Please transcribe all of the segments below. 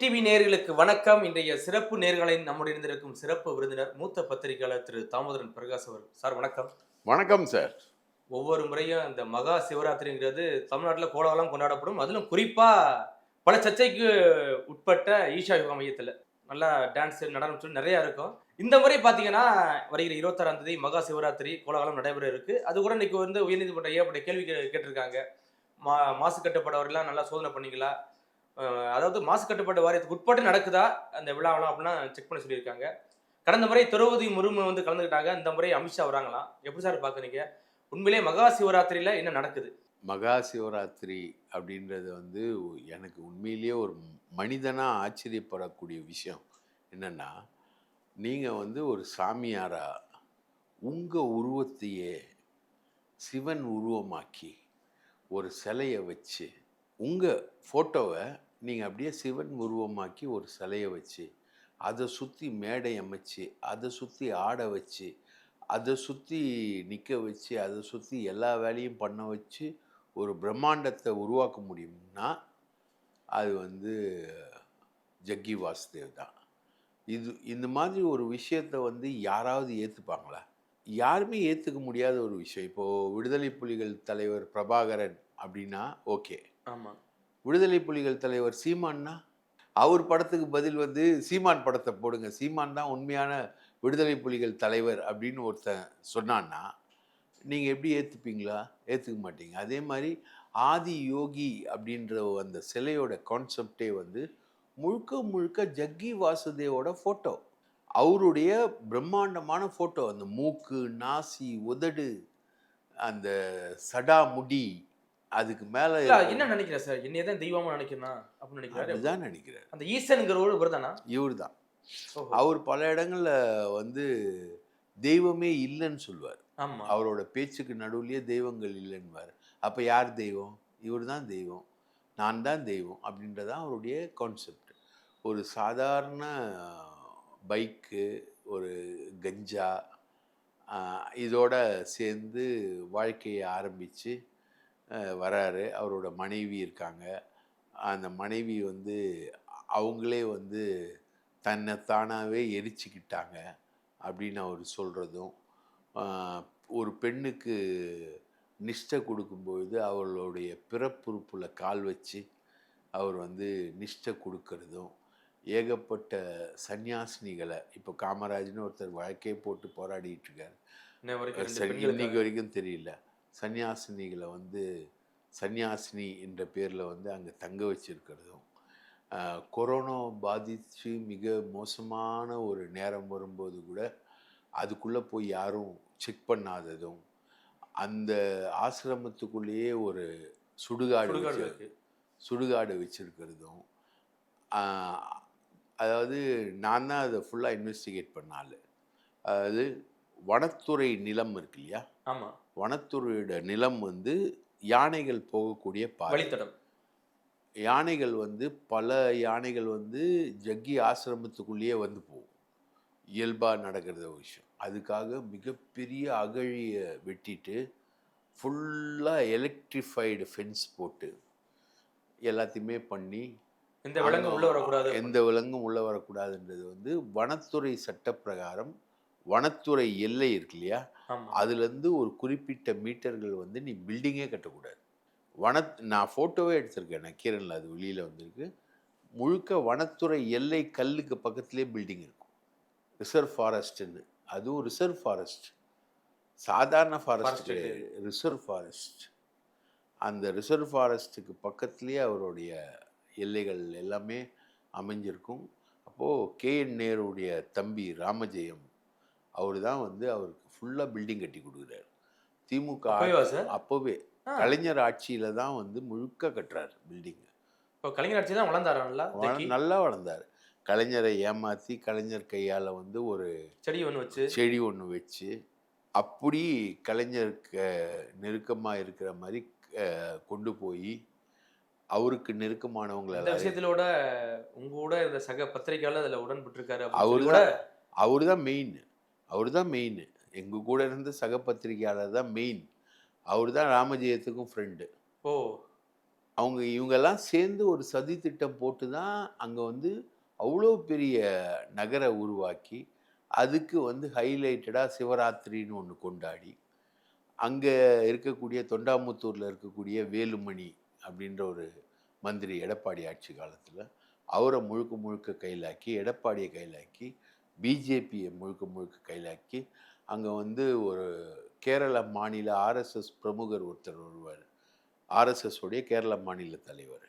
TV நேயர்களுக்கு வணக்கம். இன்றைய சிறப்பு நேர்களின் நம்முடைய இருந்திருக்கும் சிறப்பு விருந்தினர் மூத்த பத்திரிகையாளர் திரு தாமோதரன் பிரகாஷ் அவர் சார் வணக்கம். வணக்கம் சார். ஒவ்வொரு முறையும் இந்த மகா சிவராத்திரிங்கிறது தமிழ்நாட்டில் கோலாகலம் கொண்டாடப்படும். அதிலும் குறிப்பா பல சர்ச்சைக்கு உட்பட்ட ஈஷா யோகா மையத்தில் நல்லா டான்ஸ் நடனம் சொல்லி நிறைய இருக்கும். இந்த முறை பார்த்தீங்கன்னா வருகிற இருபத்தாறாம் தேதி மகா சிவராத்திரி கோலாகலம் நடைபெற இருக்கு. அது கூட இன்னைக்கு வந்து உயர்நீதிமன்றம் ஏற்பட்ட கேள்வி கேட்டிருக்காங்க. மா மாசு கட்டுப்பாடவரெல்லாம் நல்லா சோதனை பண்ணீங்களா அஹ் அதாவது மாசு கட்டுப்பாட்டு வாரியத்துக்கு உட்பட்டு நடக்குதா அந்த விழாவெல்லாம் அப்படின்னா செக் பண்ண சொல்லியிருக்காங்க. கடந்த முறை திரௌபதி முர்மு வந்து கலந்துக்கிட்டாங்க. இந்த முறை அமித்ஷா வராங்களாம் எப்படி சார் பார்க்குறீங்க உண்மையிலே மகா சிவராத்திரியில் என்ன நடக்குது? மகா சிவராத்திரி அப்படின்றது வந்து எனக்கு உண்மையிலேயே ஒரு மனிதனாக ஆச்சரியப்படக்கூடிய விஷயம். என்னென்னா நீங்கள் வந்து ஒரு சாமியாரா உங்கள் உருவத்தையே சிவன் உருவமாக்கி ஒரு சிலையை வச்சு உங்கள் ஃபோட்டோவை நீங்கள் அப்படியே சிவன் உருவமாக்கி ஒரு சிலையை வச்சு அதை சுற்றி மேடை அமைச்சு அதை சுற்றி ஆட வச்சு அதை சுற்றி நிற்க வச்சு அதை சுற்றி எல்லா வேலையும் பண்ண வச்சு ஒரு பிரம்மாண்டத்தை உருவாக்க முடியும்னா அது வந்து ஜக்கி வாசுதேவ் தான். இது இந்த மாதிரி ஒரு விஷயத்தை வந்து யாராவது ஏற்றுப்பாங்களா யாருமே ஏற்றுக்க முடியாத ஒரு விஷயம். இப்போது விடுதலை புலிகள் தலைவர் பிரபாகரன் அப்படின்னா ஓகே. ஆமாம் விடுதலை புலிகள் தலைவர் சீமான்னா அவர் படத்துக்கு பதில் வந்து சீமான் படத்தை போடுங்க சீமான் தான் உண்மையான விடுதலை புலிகள் தலைவர் அப்படின்னு ஒருத்தன் சொன்னான்னா நீங்கள் எப்படி ஏற்றுப்பீங்களா ஏற்றுக்க மாட்டீங்க. அதே மாதிரி ஆதி யோகி அப்படின்ற அந்த சிலையோட கான்செப்டே வந்து முழுக்க முழுக்க ஜக்கி வாசுதேவோட ஃபோட்டோ அவருடைய பிரம்மாண்டமான ஃபோட்டோ அந்த மூக்கு நாசி உதடு அந்த சடா முடி அதுக்கு மேலே என்ன நினைக்கிறேன் சார்? என்னைய தான் தெய்வமா நினைக்கிறேன் அப்படின்னு நினைக்கிறாரு. அதுதான் நினைக்கிறேன். அந்த ஈசனுங்கிறவர் இவர் தானா இவர் தான் அவர் பல இடங்கள்ல வந்து தெய்வமே இல்லைன்னு சொல்லுவார். ஆமா. அவரோட பேச்சுக்கு நடுவுலயே தெய்வங்கள் இல்லைன்னுவார். அப்போ யார் தெய்வம்? இவர் தான் தெய்வம். நான் தான் தெய்வம் அப்படின்றதான் அவருடைய கான்செப்ட் ஒரு சாதாரண பைக்கு ஒரு கஞ்சா இதோட சேர்ந்து வாழ்க்கையை ஆரம்பித்து வராரு. அவரோட மனைவி இருக்காங்க. அந்த மனைவி வந்து அவங்களே வந்து தன்னை தானாகவே எரிச்சுக்கிட்டாங்க அப்படின்னு அவர் சொல்கிறதும் ஒரு பெண்ணுக்கு நிஷ்டை கொடுக்கும்பொழுது அவர்களுடைய பிறப்புறுப்புல கால் வச்சு அவர் வந்து நிஷ்டை கொடுக்கறதும் ஏகப்பட்ட சன்னியாசினிகளை இப்போ காமராஜ்னு ஒருத்தர் வழக்கே போட்டு போராடிட்டு இருக்காரு. இன்னைக்கு வரைக்கும் தெரியல. சன்னியாசினிகளை வந்து சன்னியாசினி என்ற பேரில் வந்து அங்கே தங்க வச்சிருக்கிறதும் கொரோனா பாதித்து மிக மோசமான ஒரு நேரம் வரும்போது கூட அதுக்குள்ளே போய் யாரும் செக் பண்ணாததும் அந்த ஆசிரமத்துக்குள்ளேயே ஒரு சுடுகாடு சுடுகாடு வச்சு இருக்கு. சுடுகாடு வச்சிருக்கிறதும் அதாவது நான் தான் அதை ஃபுல்லாக இன்வெஸ்டிகேட் பண்ணால் அதாவது வனத்துறை நிலம் இருக்கு இல்லையா ஆமா. வனத்துறையோட நிலம் வந்து யானைகள் போகக்கூடிய பாதை. வழித்தடம். யானைகள் வந்து பல யானைகள் வந்து ஜக்கி ஆசிரமத்துக்குள்ளேயே வந்து போகும். இயல்பாக நடக்கிறது ஒரு விஷயம். அதுக்காக மிகப்பெரிய அகழியை வெட்டிட்டு ஃபுல்லாக எலக்ட்ரிஃபைடு ஃபென்ஸ் போட்டு எல்லாத்தையுமே பண்ணி இந்த விலங்கு உள்ள வரக்கூடாது. எந்த விலங்கும் உள்ள வரக்கூடாதுன்றது வந்து வனத்துறை சட்டப்பிரகாரம் வனத்துறை எல்லை இருக்கு இல்லையா அதுலேருந்து ஒரு குறிப்பிட்ட மீட்டர்கள் வந்து நீ பில்டிங்கே கட்டக்கூடாது. வன நான் ஃபோட்டோவே எடுத்திருக்கேன் நக்கீரனில் அது வெளியில் வந்திருக்கு. முழுக்க வனத்துறை எல்லை கல்லுக்கு பக்கத்துலேயே பில்டிங் இருக்கும். ரிசர்வ் ஃபாரஸ்ட்டுன்னு அதுவும் ரிசர்வ் ஃபாரஸ்ட் சாதாரண ஃபாரஸ்ட் கிடையாது. ரிசர்வ் ஃபாரஸ்ட் அந்த ரிசர்வ் ஃபாரஸ்ட்டுக்கு பக்கத்துலேயே அவருடைய எல்லைகள் எல்லாமே அமைஞ்சிருக்கும். அப்போது கே என் நேருடைய தம்பி ராமஜெயம் அவர் தான் வந்து அவருக்கு ஃபுல்லாக பில்டிங் கட்டி கொடுக்குறாரு. திமுக? அப்போவே. கலைஞர் ஆட்சியில தான் வந்து முழுக்க கட்டுறாரு பில்டிங் இப்போ கலைஞர் ஆட்சி தான் வளர்ந்தாரா ஜக்கி நல்லா வளர்ந்தார். கலைஞரை ஏமாற்றி கலைஞர் கையால் வந்து ஒரு செடி ஒன்று வச்சு. செடி ஒன்று வச்சு அப்படி கலைஞருக்கு நெருக்கமாக இருக்கிற மாதிரி கொண்டு போய் அவருக்கு நெருக்கமானவங்களை எல்லாரையும் விஷயத்திலோட உங்க கூட இருந்த சக பத்திரிகையாளர் அதுல உடன்பட்டிருக்காரு அவரு கூட அவர் தான் மெயின் அவர் தான் மெயின் எங்கள் கூட இருந்த சக பத்திரிகையாளர் தான் மெயின் அவர் தான் ராமஜெயத்துக்கும் ஃப்ரெண்டு ஓ. அவங்க இவங்கெல்லாம் சேர்ந்து ஒரு சதி திட்டம் போட்டு தான் அங்கே வந்து அவ்வளோ பெரிய நகரை உருவாக்கி அதுக்கு வந்து ஹைலைட்டடாக சிவராத்திரின்னு ஒன்று கொண்டாடி அங்கே இருக்கக்கூடிய தொண்டாமுத்தூரில் இருக்கக்கூடிய வேலுமணி அப்படின்ற ஒரு மந்திரி எடப்பாடி ஆட்சி காலத்தில் அவரை முழுக்க முழுக்க கையிலாக்கி எடப்பாடியை கையிலாக்கி பிஜேபியை முழுக்க முழுக்க கையிலாக்கி அங்கே வந்து ஒரு கேரள மாநில ஆர்எஸ்எஸ் பிரமுகர் ஒருத்தர் வருவார். ஆர்எஸ்எஸ் உடைய கேரள மாநில தலைவர்.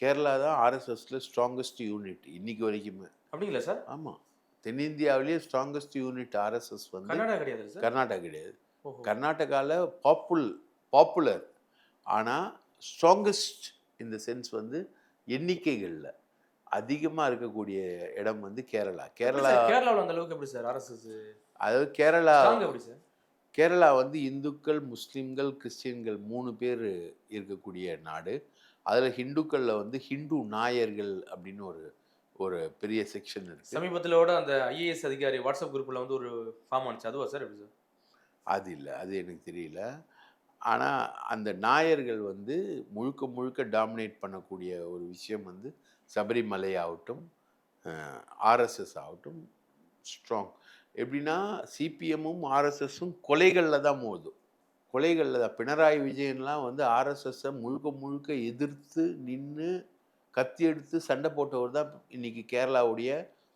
கேரளா தான் ஆர்எஸ்எஸ்ல ஸ்ட்ராங்கஸ்ட் யூனிட் இன்னைக்கு வரைக்குமே. அப்படிங்களா சார்? ஆமாம் தென்னிந்தியாவிலேயே ஸ்ட்ராங்கஸ்ட் யூனிட் ஆர்எஸ்எஸ் வந்து கர்நாடகா கிடையாது கர்நாடகா கிடையாது. கர்நாடகாவில் பாப்புல் பாப்புலர் ஆனால் ஸ்ட்ராங்கஸ்ட் இந்த சென்ஸ் வந்து எண்ணிக்கைகளில். அதிகமாக இருக்கக்கூடிய இடம் வந்து கேரளா. கேரளா கேரளாவுல அந்த அளவுக்கு எப்படி சார்? ஆர்எஸ்எஸ் அதாவது கேரளா எப்படி சார்? கேரளா வந்து இந்துக்கள் முஸ்லீம்கள் கிறிஸ்டியன்கள் மூணு பேர் இருக்கக்கூடிய நாடு. அதில் ஹிந்துக்களில் வந்து ஹிந்து நாயர்கள் அப்படின்னு ஒரு ஒரு பெரிய செக்ஷன் இருக்கு. சமீபத்திலோட அந்த ஐஏஎஸ் அதிகாரி வாட்ஸ்அப் குரூப்ல வந்து ஒரு ஃபார்ம் ஆனிச்சு அதுவா சார் எப்படி சார்? அது இல்லை. அது எனக்கு தெரியல. ஆனால் அந்த நாயர்கள் வந்து முழுக்க முழுக்க டாமினேட் பண்ணக்கூடிய ஒரு விஷயம் வந்து சபரிமலை ஆகட்டும் ஆர்எஸ்எஸ் ஆகட்டும் ஸ்ட்ராங் எப்படின்னா சிபிஎம்மும் ஆர்எஸ்எஸும் கொலைகளில் தான் மோதும். கொலைகளில் தான். பினராயி விஜயன்லாம் வந்து ஆர்எஸ்எஸ்ஸை முழுக்க முழுக்க எதிர்த்து நின்று கத்தி எடுத்து சண்டை போட்டவர் தான் இன்னைக்கு கேரளாவுடைய.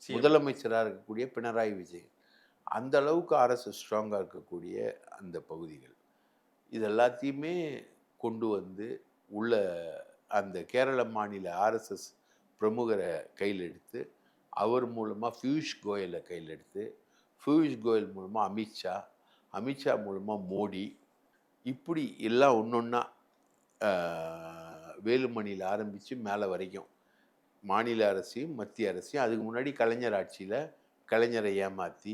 முதலமைச்சராக இருக்கக்கூடிய பினராயி விஜயன். அந்த அளவுக்கு ஆர்எஸ்எஸ் ஸ்ட்ராங்காக இருக்கக்கூடிய அந்த பகுதிகள். இது எல்லாத்தையுமே கொண்டு வந்து உள்ள அந்த கேரள மாநில ஆர்எஸ்எஸ் பிரமுகரை கையில் எடுத்து அவர் மூலமாக பியூஷ் கோயலை கையில் எடுத்து பியூஷ் கோயல் மூலமாக அமித்ஷா அமித்ஷா மூலமாக மோடி இப்படி எல்லாம் ஒன்றொன்னா வேலுமணியில் ஆரம்பித்து மேலே வரைக்கும். மாநில அரசையும் மத்திய அரசையும் அதுக்கு முன்னாடி கலைஞர் ஆட்சியில் கலைஞரை ஏமாற்றி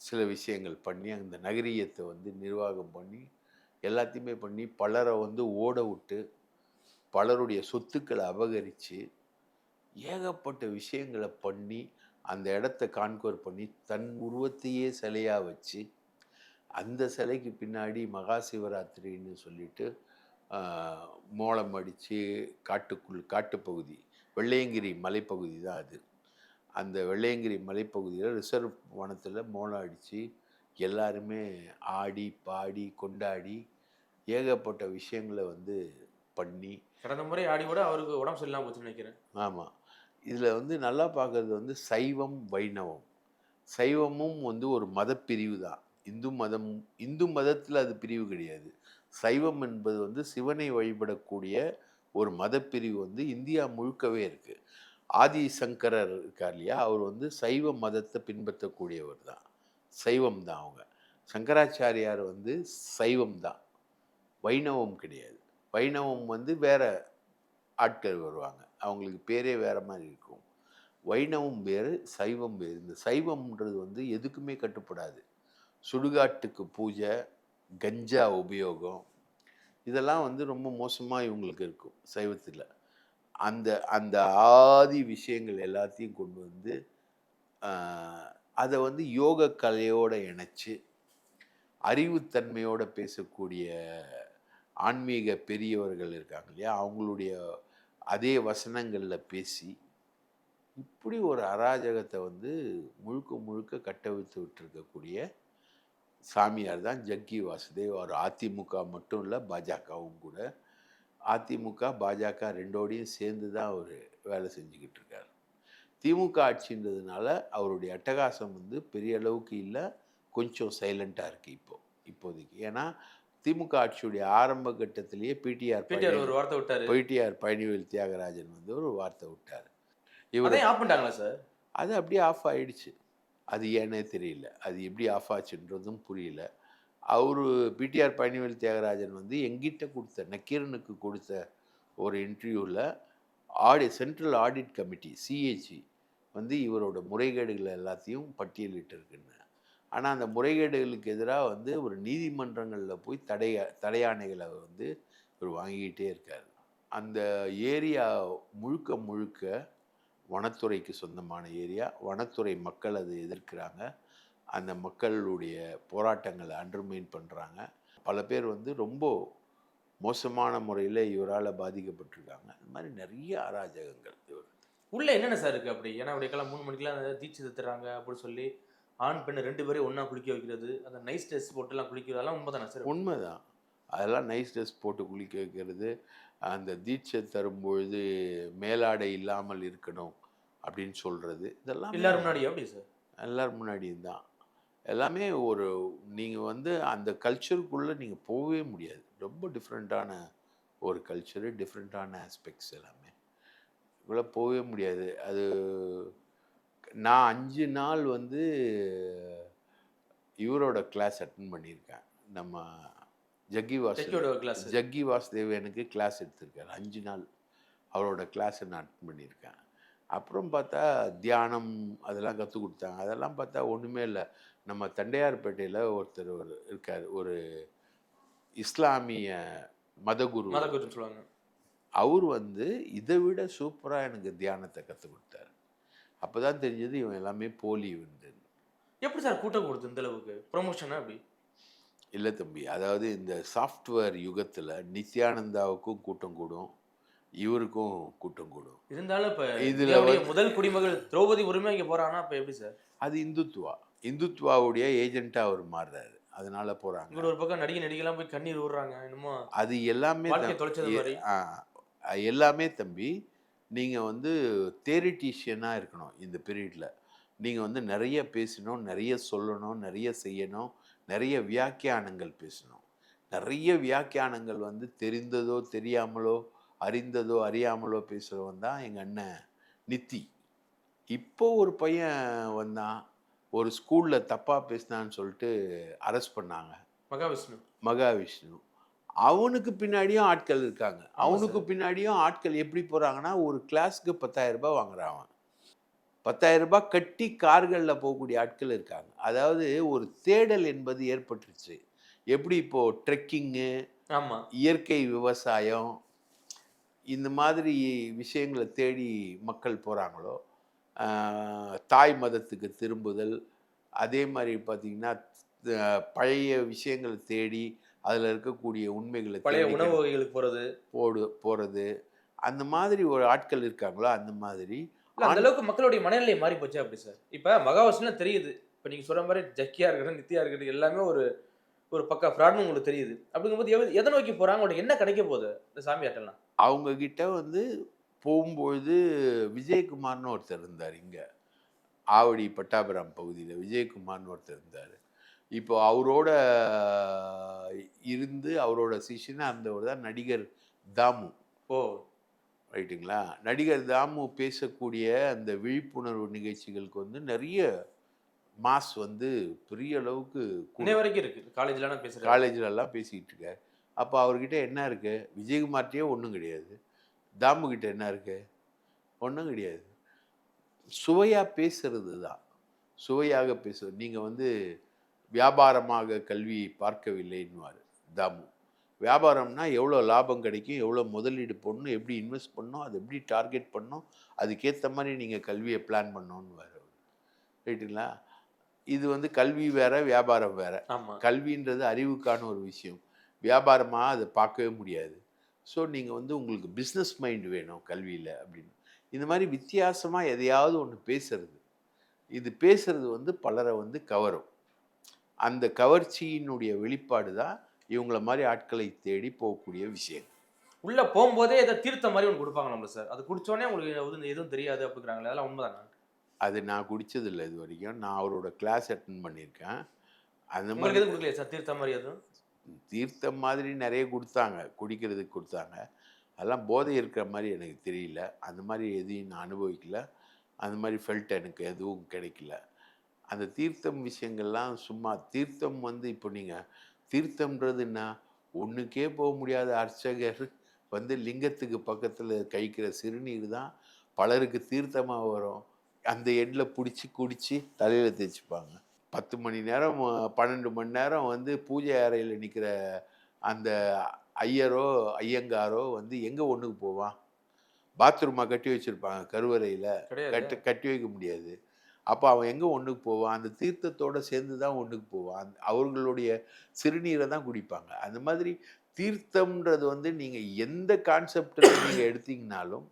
சில விஷயங்கள் பண்ணி அந்த நகரியத்தை வந்து நிர்வாகம் பண்ணி எல்லாத்தையுமே பண்ணி பலரை வந்து ஓட விட்டு பலருடைய சொத்துக்களை அபகரித்து ஏகப்பட்ட விஷயங்களை பண்ணி அந்த இடத்த கான்கோர் பண்ணி தன் உருவத்தையே சிலையாக வச்சு அந்த சிலைக்கு பின்னாடி மகா சிவராத்திரின்னு சொல்லிட்டு மோளம் அடித்து காட்டுக்குள் காட்டுப்பகுதி வெள்ளையங்கிரி மலைப்பகுதி தான் அது. அந்த வெள்ளையங்கிரி மலைப்பகுதியில் ரிசர்வ் வனத்தில் மோளம் அடித்து எல்லாருமே ஆடி பாடி கொண்டாடி ஏகப்பட்ட விஷயங்களை வந்து பண்ணி கடந்த முறை ஆடி கூட அவருக்கு உடம்பு சரியில்லாம போச்சுன்னு நினைக்கிறேன். ஆமாம் இதில் வந்து நல்லா பார்க்கறது வந்து சைவம் வைணவம். சைவமும் வந்து ஒரு மதப்பிரிவு தான். இந்து மதம் இந்து மதத்தில் அது பிரிவு கிடையாது. சைவம் என்பது வந்து சிவனை வழிபடக்கூடிய ஒரு மதப்பிரிவு வந்து இந்தியா முழுக்கவே இருக்குது ஆதி சங்கரர் இருக்கார் இல்லையா? அவர் வந்து சைவ மதத்தை பின்பற்றக்கூடியவர் தான். சைவம் தான் அவங்க. சங்கராச்சாரியார் வந்து சைவம் தான். வைணவம் கிடையாது. வைணவம் வந்து வேறு ஆட்கள் வருவாங்க. அவங்களுக்கு பேரே வேறு மாதிரி இருக்கும். வைணவம் வேறு சைவம் வேறு. இந்த சைவம்ன்றது வந்து எதுக்குமே கட்டுப்படாது. சுடுகாட்டுக்கு பூஜை கஞ்சா உபயோகம் இதெல்லாம் வந்து ரொம்ப மோசமாக இவங்களுக்கு இருக்கும் சைவத்தில். அந்த அந்த ஆதி விஷயங்கள் எல்லாத்தையும் கொண்டு வந்து அதை வந்து யோக கலையோடு இணைச்சி அறிவுத்தன்மையோடு பேசக்கூடிய ஆன்மீக பெரியவர்கள் இருக்காங்க இல்லையா? அவங்களுடைய அதே வசனங்களில் பேசி இப்படி ஒரு அராஜகத்தை வந்து முழுக்க முழுக்க கட்டவிழ்த்து விட்டுருக்கக்கூடிய சாமியார் தான் ஜக்கி வாசுதேவ். அவர் அதிமுக மட்டும் இல்லை பாஜகவும் கூட. அதிமுக பாஜக ரெண்டோடையும் சேர்ந்து தான் அவர் வேலை செஞ்சுக்கிட்டு இருக்கார். திமுக ஆட்சின்றதுனால அவருடைய அட்டகாசம் வந்து பெரிய அளவுக்கு இல்லை கொஞ்சம் சைலண்ட்டாக இருக்குது இப்போது இப்போதைக்கு. ஏன்னா திமுக ஆட்சியுடைய ஆரம்ப கட்டத்திலேயே பிடிஆர் பிடிஆர் ஒரு வார்த்தை விட்டாரு. பிடிஆர் பழனிவேல் தியாகராஜன் வந்து ஒரு வார்த்தை விட்டார். இவர் ஆஃப் பண்ணிட்டாங்களா சார் அது அப்படியே ஆஃப் ஆயிடுச்சு. அது ஏன்னே தெரியல. அது எப்படி ஆஃப் ஆச்சுன்றதும் புரியல. அவர் பிடிஆர் பழனிவேல் தியாகராஜன் வந்து எங்கிட்ட கொடுத்த நக்கீரனுக்கு கொடுத்த ஒரு இன்டர்வியூவில் ஆடி சென்ட்ரல் ஆடிட் கமிட்டி சிஏஜி வந்து இவரோட முறைகேடுகள் எல்லாத்தையும் பட்டியலிட்டு இருக்குன்னு ஆனால் அந்த முறைகேடுகளுக்கு எதிராக வந்து ஒரு நீதிமன்றங்களில் போய் தடைய தடையாணைகளை வந்து இவர் வாங்கிக்கிட்டே இருக்கார். அந்த ஏரியா முழுக்க முழுக்க வனத்துறைக்கு சொந்தமான ஏரியா. வனத்துறை மக்கள் அதை எதிர்க்கிறாங்க. அந்த மக்களுடைய போராட்டங்களை அண்டர்மைன் பண்ணுறாங்க பல பேர் வந்து ரொம்ப மோசமான முறையில் இவரால் பாதிக்கப்பட்டிருக்காங்க. இந்த மாதிரி நிறைய அராஜகங்கள் இவர். உள்ளே என்னென்ன சார் இருக்குது அப்படி? ஏன்னா அப்படியெல்லாம் மூணு மணிக்கெல்லாம் தீட்சி தத்துறாங்க அப்படின்னு சொல்லி ஆண் பெண் ரெண்டு பேரையும் ஒண்ணா குளிக்க வைக்கிறது அந்த நைஸ் ட்ரெஸ் போட்டுலாம் குளிக்கிறது அதெல்லாம் உண்மைதானே சார்? உண்மைதான். அதெல்லாம் நைஸ் ட்ரெஸ் போட்டு குளிக்க வைக்கிறது அந்த தீட்சை தரும்பொழுது மேலாடை இல்லாமல் இருக்கணும் அப்படின்னு சொல்கிறது இதெல்லாம் எல்லாரும் முன்னாடி எப்படி சார்? எல்லாரும் முன்னாடியும் தான். எல்லாமே ஒரு நீங்கள் வந்து அந்த கல்ச்சருக்குள்ளே நீங்கள் போகவே முடியாது. ரொம்ப டிஃப்ரெண்ட்டான ஒரு கல்ச்சரு டிஃப்ரெண்ட்டான ஆஸ்பெக்ட்ஸ் எல்லாமே. இவ்வளோ போகவே முடியாது. அது நான் அஞ்சு நாள் வந்து இவரோட கிளாஸ் அட்டன் பண்ணியிருக்கேன். நம்ம ஜக்கி கிளாஸ் ஜக்கி வாசுதேவனுக்கு கிளாஸ் எடுத்திருக்காரு. அஞ்சு நாள் அவரோட கிளாஸை நான் அட்டன் பண்ணியிருக்கேன். அப்புறம் பார்த்தா தியானம் அதெல்லாம் கற்றுக் கொடுத்தாங்க. அதெல்லாம் பார்த்தா ஒன்றுமே இல்லை. நம்ம தண்டையார்பேட்டையில் ஒருத்தர் ஒரு இருக்கார். ஒரு இஸ்லாமிய மதகுரு. மதகுருன்னு சொல்லுவாங்க. அவர் வந்து இதை விட சூப்பராக எனக்கு தியானத்தை கற்றுக் கொடுத்தாரு. அப்போ தான் தெரிஞ்சது இவன் எல்லாமே போலி வந்து. எப்படி சார் கூட்டம் கொடுத்து இந்த அளவுக்கு? ப்ரொமோஷனா அப்படி இல்லை தம்பி அதாவது இந்த சாஃப்ட்வேர் யுகத்தில் நித்யானந்தாவுக்கும் கூட்டம் கூடும் இவருக்கும் கூட்டம் கூடும். இருந்தாலும் இப்ப இதுல முதல் குடிமகள் திரௌபதி உரிமை இங்க போறாங்கன்னா இப்ப எப்படி சார்? அது இந்துத்துவா. இந்துத்துவாவுடைய ஏஜென்ட்டாக அவர் மாறுறாரு. அதனால போகிறாங்க இங்க ஒரு பக்கம் நடிகை நடிகெல்லாம் போய் கண்ணீர் விடுறாங்க என்னமோ அது எல்லாமே தொலைச்சது மாதிரி. எல்லாமே தம்பி நீங்கள் வந்து தேரிட்டிஷியனாக இருக்கணும் இந்த பீரியடில். நீங்கள் வந்து நிறைய பேசணும் நிறைய சொல்லணும் நிறைய செய்யணும் நிறைய வியாக்கியானங்கள் பேசணும். நிறைய வியாக்கியானங்கள் வந்து தெரிந்ததோ தெரியாமலோ அறிந்ததோ அறியாமலோ பேசுகிறவன் தான் எங்கள் அண்ணன் நித்தி. இப்போ ஒரு பையன் வந்தான் ஒரு ஸ்கூலில் தப்பாக பேசினான்னு சொல்லிட்டு அரெஸ்ட் பண்ணாங்க. மகாவிஷ்ணு. மகாவிஷ்ணு. அவனுக்கு பின்னாடியும் ஆட்கள் இருக்காங்க. அவனுக்கு பின்னாடியும் ஆட்கள் எப்படி போறாங்கன்னா ஒரு கிளாஸ்க்கு பத்தாயிரம் ரூபாய் வாங்குறான் அவன். பத்தாயிரம் ரூபாய் கட்டி கார்களில் போகக்கூடிய ஆட்கள் இருக்காங்க. அதாவது ஒரு தேடல் என்பது ஏற்பட்டுருச்சு. எப்படி இப்போ ட்ரெக்கிங்கு ஆமா. இயற்கை விவசாயம் இந்த மாதிரி விஷயங்களை தேடி மக்கள் போகிறாங்களோ தாய் மதத்துக்கு திரும்புதல் அதே மாதிரி பார்த்தீங்கன்னா பழைய விஷயங்களை தேடி அதில் இருக்கக்கூடிய உண்மைகளை பழைய உணவு வகைகளுக்கு போறது. போடு போகிறது அந்த மாதிரி ஒரு ஆட்கள் இருக்காங்களோ? அந்த மாதிரி. அந்த அளவுக்கு மக்களுடைய மனநிலை மாறி போச்சு அப்படி சார்? இப்ப மகாவிஷ்ணு தெரியுது. இப்ப நீங்க சொல்ற மாதிரி ஜக்கியா இருக்கட்டும் நித்தியா இருக்கட்டும் எல்லாமே ஒரு ஒரு பக்கா ஃப்ராட்னு உங்களுக்கு தெரியுது. அப்படிங்கும்போது எதை நோக்கி போறாங்க? உங்களுக்கு என்ன கிடைக்க போகுது? இந்த சாமியாட்டெல்லாம் அவங்க கிட்ட வந்து போகும்பொழுது விஜயகுமார்னு ஒருத்தர் இருந்தார் இங்கே. ஆவடி பட்டாபிராம் பகுதியில் விஜயகுமார்னு ஒருத்தர் இருந்தார். இப்போ அவரோட இருந்து அவரோட சிஷ்யனா இருந்தவர் தான் நடிகர் தாமு. ஓ. ரைட்டுங்களா? நடிகர் தாமு பேசக்கூடிய அந்த விழிப்புணர்வு நிகழ்ச்சிகளுக்கு வந்து நிறைய மாஸ் வந்து பெரிய அளவுக்கு வரைக்கும் இருக்கு. காலேஜ்ல நான் பேசுறேன் காலேஜில் எல்லாம் பேசிக்கிட்டு இருக்கார். அப்போ அவர்கிட்ட என்ன இருக்கு? விஜயகுமார்ட்டே ஒன்றும் கிடையாது. தாமு கிட்ட என்ன இருக்கு? ஒன்றும் கிடையாது. சுவையாக பேசுறது தான். சுவையாக பேசுறது. நீங்கள் வந்து வியாபாரமாக கல்வியை பார்க்கவில்லைன்னுவார் தாமு வியாபாரம்னா எவ்வளோ லாபம் கிடைக்கும் எவ்வளோ முதலீடு பண்ணணும் எப்படி இன்வெஸ்ட் பண்ணணும் அது எப்படி டார்கெட் பண்ணணும் அதுக்கேற்ற மாதிரி நீங்கள் கல்வியை பிளான் பண்ணணும்னு அவர். ரைட்டுங்களா இது வந்து கல்வி வேற வியாபாரம் வேற. கல்வின்றது அறிவுக்கான ஒரு விஷயம். வியாபாரமாக அதை பார்க்கவே முடியாது. ஸோ நீங்கள் வந்து உங்களுக்கு பிஸ்னஸ் மைண்ட் வேணும் கல்வியில் அப்படின்னு. இந்த மாதிரி வித்தியாசமாக எதையாவது ஒன்று பேசுறது. இது பேசுறது வந்து பலரை வந்து கவரும். அந்த கவர்ச்சியினுடைய வெளிப்பாடு தான் இவங்கள மாதிரி ஆட்களை தேடி போகக்கூடிய விஷயம். உள்ள போகும்போதே ஏதோ தீர்த்த மாதிரி ஒன்று கொடுப்பாங்க நம்மள சார். அது குடிச்சோடனே உங்களுக்கு எதுவும் எதுவும் தெரியாது அப்படிங்கிறாங்களே அதெல்லாம் உண்மைதானா? அது நான் குடிச்சதில்லை இது வரைக்கும். நான் அவரோட கிளாஸ் அட்டன் பண்ணியிருக்கேன். அந்த மாதிரி எதுவும் கொடுக்கலையா சார் தீர்த்த மாதிரி எதுவும்? தீர்த்தம் மாதிரி நிறைய கொடுத்தாங்க குடிக்கிறதுக்கு கொடுத்தாங்க. அதெல்லாம் போதை இருக்கிற மாதிரி எனக்கு தெரியல. அந்த மாதிரி எதையும் நான் அனுபவிக்கல. அந்த மாதிரி ஃபெல்ட் எனக்கு எதுவும் கிடைக்கல. அந்த தீர்த்தம் விஷயங்கள்லாம் சும்மா தீர்த்தம் வந்து இப்போ நீங்கள் தீர்த்தம்ன்றது என்ன? ஒன்றுக்கே போக முடியாத அர்ச்சகர் வந்து லிங்கத்துக்கு பக்கத்தில் கழிக்கிற சிறுநீர் தான் பலருக்கு தீர்த்தமாக வரும். அந்த எண்ணில் பிடிச்சி குடித்து தலையில் தேய்ச்சிப்பாங்க. பத்து மணி நேரம் பன்னெண்டு மணி நேரம் வந்து பூஜை அறையில் நிற்கிற அந்த ஐயரோ ஐயங்காரோ வந்து எங்கே ஒன்றுக்கு போவான்? பாத்ரூமாக கட்டி வச்சுருப்பாங்க கருவறையில். கட்டு கட்டி வைக்க முடியாது. அப்போ அவன் எங்கே ஒன்றுக்கு போவான்? அந்த தீர்த்தத்தோட சேர்ந்து தான் ஒன்றுக்கு போவான். அவர்களுடைய சிறுநீரை தான் குடிப்பாங்க. அந்த மாதிரி தீர்த்தம்ன்றது வந்து நீங்கள் எந்த கான்செப்டில் நீங்கள் எடுத்தீங்கனாலும்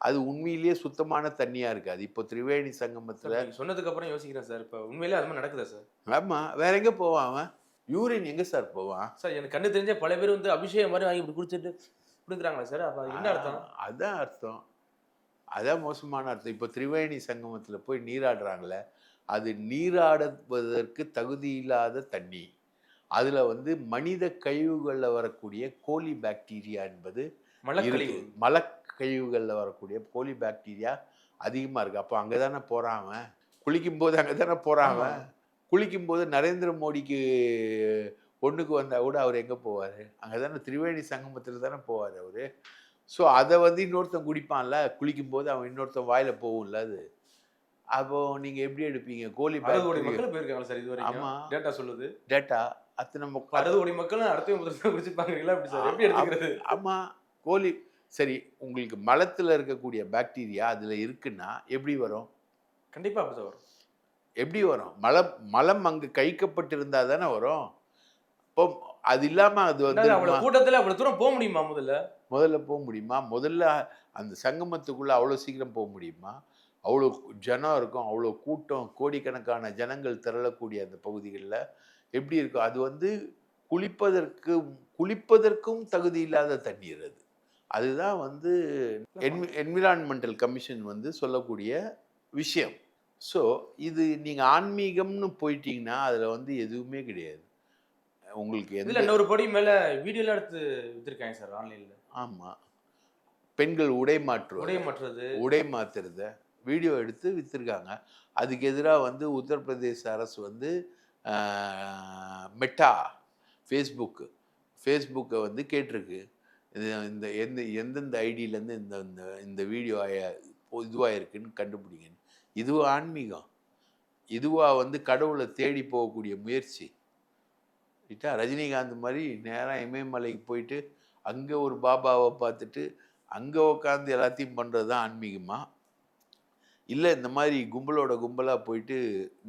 அது உண்மையிலேயே சுத்தமான தண்ணியாக இருக்காது. இப்போ திரிவேணி சங்கமத்தில் நீங்க சொன்னதுக்கு அப்புறம் யோசிக்கிறேன் சார். இப்போ உண்மையிலே அது மாதிரி நடக்குதா சார்? ஆமாம் வேற எங்கே போவான் அவன்? யூரின் எங்கே சார் போவான்? சார் எனக்கு கண்ணு தெரிஞ்ச பல பேர் வந்து அபிஷேகம் மாதிரி வாங்கி இப்படி குடிச்சிட்டு கொடுக்குறாங்களா சார்? அப்போ என்ன அர்த்தம்? ஆ, அதான் அர்த்தம். அதான் மோசமான அர்த்தம். இப்போ திரிவேணி சங்கமத்தில் போய் நீராடுறாங்களே அது நீராடுவதற்கு தகுதி இல்லாத தண்ணி. அதில் வந்து மனித கழிவுகளில் வரக்கூடிய கோலி பாக்டீரியா என்பது மலக்கழிவு. மலக்கழிவுகளில் வரக்கூடிய கோலி பாக்டீரியா அதிகமாக இருக்குது அப்போ அங்கே தானே போகிறான் அவன் குளிக்கும் போது அங்கே தானே போகிறான் அவன் ஆமா. குளிக்கும் போது நரேந்திர மோடிக்கு ஒன்றுக்கு வந்தால் கூட அவர் எங்கே போவார்? அங்கே தானே திரிவேணி சங்கமத்தில் தானே போவார் அவர்? ஸோ அதை வந்து இன்னொருத்தன் குடிப்பான்ல குளிக்கும் போது அவன் இன்னொருத்தன் வாயில் போகும்ல அது. அப்போ நீங்கள் எப்படி எடுப்பீங்க? மக்கள் போயிருக்காங்க சார் இது வரைக்கும் ஆமா. டேட்டா சொல்லுது. டேட்டா அத்தனை மக்கள் அறுபது கோடி மக்கள் அடுத்த முதல் குடிச்சிருப்பாங்க எப்படி சார்? எப்படி எடுத்துக்கிறது? ஆமாம் கோழி சரி உங்களுக்கு மலத்தில் இருக்கக்கூடிய பாக்டீரியா அதில் இருக்குன்னா எப்படி வரும்? கண்டிப்பா அப்படி வரும். எப்படி வரும்? மலம் மலம் அங்கே கைக்கப்பட்டிருந்தா தானே வரும்? இப்போ அது இல்லாமல் அது வந்து கூட்டத்துல அவ்வளவு தூரம் போக முடியுமா முதல்ல? முதல்ல போக முடியுமா? முதல்ல அந்த சங்கமத்துக்குள்ளே அவ்வளோ சீக்கிரம் போக முடியுமா? அவ்வளோ ஜனம் இருக்கும் அவ்வளோ கூட்டம் கோடிக்கணக்கான ஜனங்கள் திரளக்கூடிய அந்த பகுதிகளில் எப்படி இருக்கும்? அது வந்து குளிப்பதற்கு குளிப்பதற்கும் தகுதி இல்லாத தண்ணீர் அது. அதுதான் வந்து என்வி என்விரான்மெண்டல் கமிஷன் வந்து சொல்லக்கூடிய விஷயம். ஸோ இது நீங்கள் ஆன்மீகம்னு போயிட்டீங்கன்னா அதில் வந்து எதுவுமே கிடையாது. உங்களுக்கு எந்த இன்னொரு படி மேல வீடியோலாம் எடுத்து வித்திருக்காங்க சார் ஆன்லைன்ல. ஆமாம் பெண்கள் உடை மாற்றுவது உடைய மாற்றுறது. உடை மாத்துறத வீடியோ எடுத்து விற்றுருக்காங்க அதுக்கு எதிராக வந்து உத்தரப்பிரதேச அரசு வந்து மெட்டா ஃபேஸ்புக்கு ஃபேஸ்புக்கை வந்து கேட்டிருக்கு. இது இந்த எந்த எந்தெந்த ஐடியிலேருந்து இந்த இந்த இந்த வீடியோ இதுவாக இருக்குன்னு கண்டுபிடிங்கன்னு. இதுவா ஆன்மீகம். இதுவா வந்து கடவுளை தேடி போகக்கூடிய முயற்சி. ரஜினிகாந்த் மாதிரி நேராக இமயமலைக்கு போயிட்டு அங்கே ஒரு பாபாவை பார்த்துட்டு அங்கே உட்காந்து எல்லாத்தையும் பண்ணுறது தான் ஆன்மீகமா? இல்லை இந்த மாதிரி கும்பலோட கும்பலாக போயிட்டு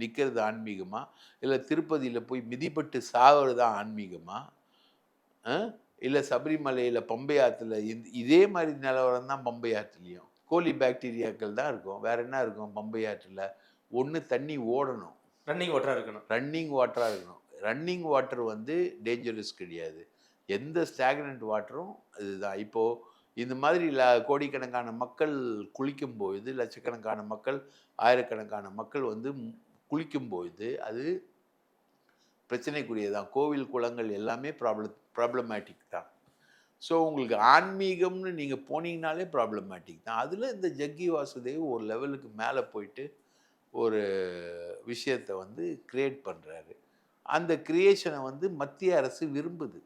நிற்கிறது ஆன்மீகமா? இல்லை திருப்பதியில் போய் மிதிப்பட்டு சாகிறது தான் ஆன்மீகமா? இல்லை சபரிமலையில் பம்பை ஆற்றுல இந்த இதே மாதிரி நிலவரம் தான் பம்பை ஆற்றுலையும் கோழி பாக்டீரியாக்கள் தான் இருக்கும். வேற என்ன இருக்கும் பம்பை ஆற்றுல? ஒன்று தண்ணி ஓடணும். ரன்னிங் வாட்டரா இருக்கணும். ரன்னிங் வாட்டராக இருக்கணும். ரன்னிங் வாட்டர் வந்து டேஞ்சரஸ் கிடையாது. எந்த ஸ்டாக்னன்ட் வாட்டரும் இதுதான். இப்போது இந்த மாதிரி ல கோடிக்கணக்கான மக்கள் குளிக்கும்பொழுது லட்சக்கணக்கான மக்கள் ஆயிரக்கணக்கான மக்கள் வந்து ம்- குளிக்கும் அது பிரச்சனைக்குரியதான் கோவில் குளங்கள் எல்லாமே ப்ராப்ளம் ப்ராப்ளமேட்டிக் தான். ஸோ உங்களுக்கு ஆன்மீகம்னு நீங்கள் போனீங்கனாலே ப்ராப்ளமேட்டிக் தான். அதில் இந்த ஜக்கி வாசுதேவ் ஒரு லெவலுக்கு மேலே போயிட்டு ஒரு விஷயத்தை வந்து கிரியேட் பண்ணுறாரு அந்த கிரியேஷனை வந்து மத்திய அரசு விரும்புது.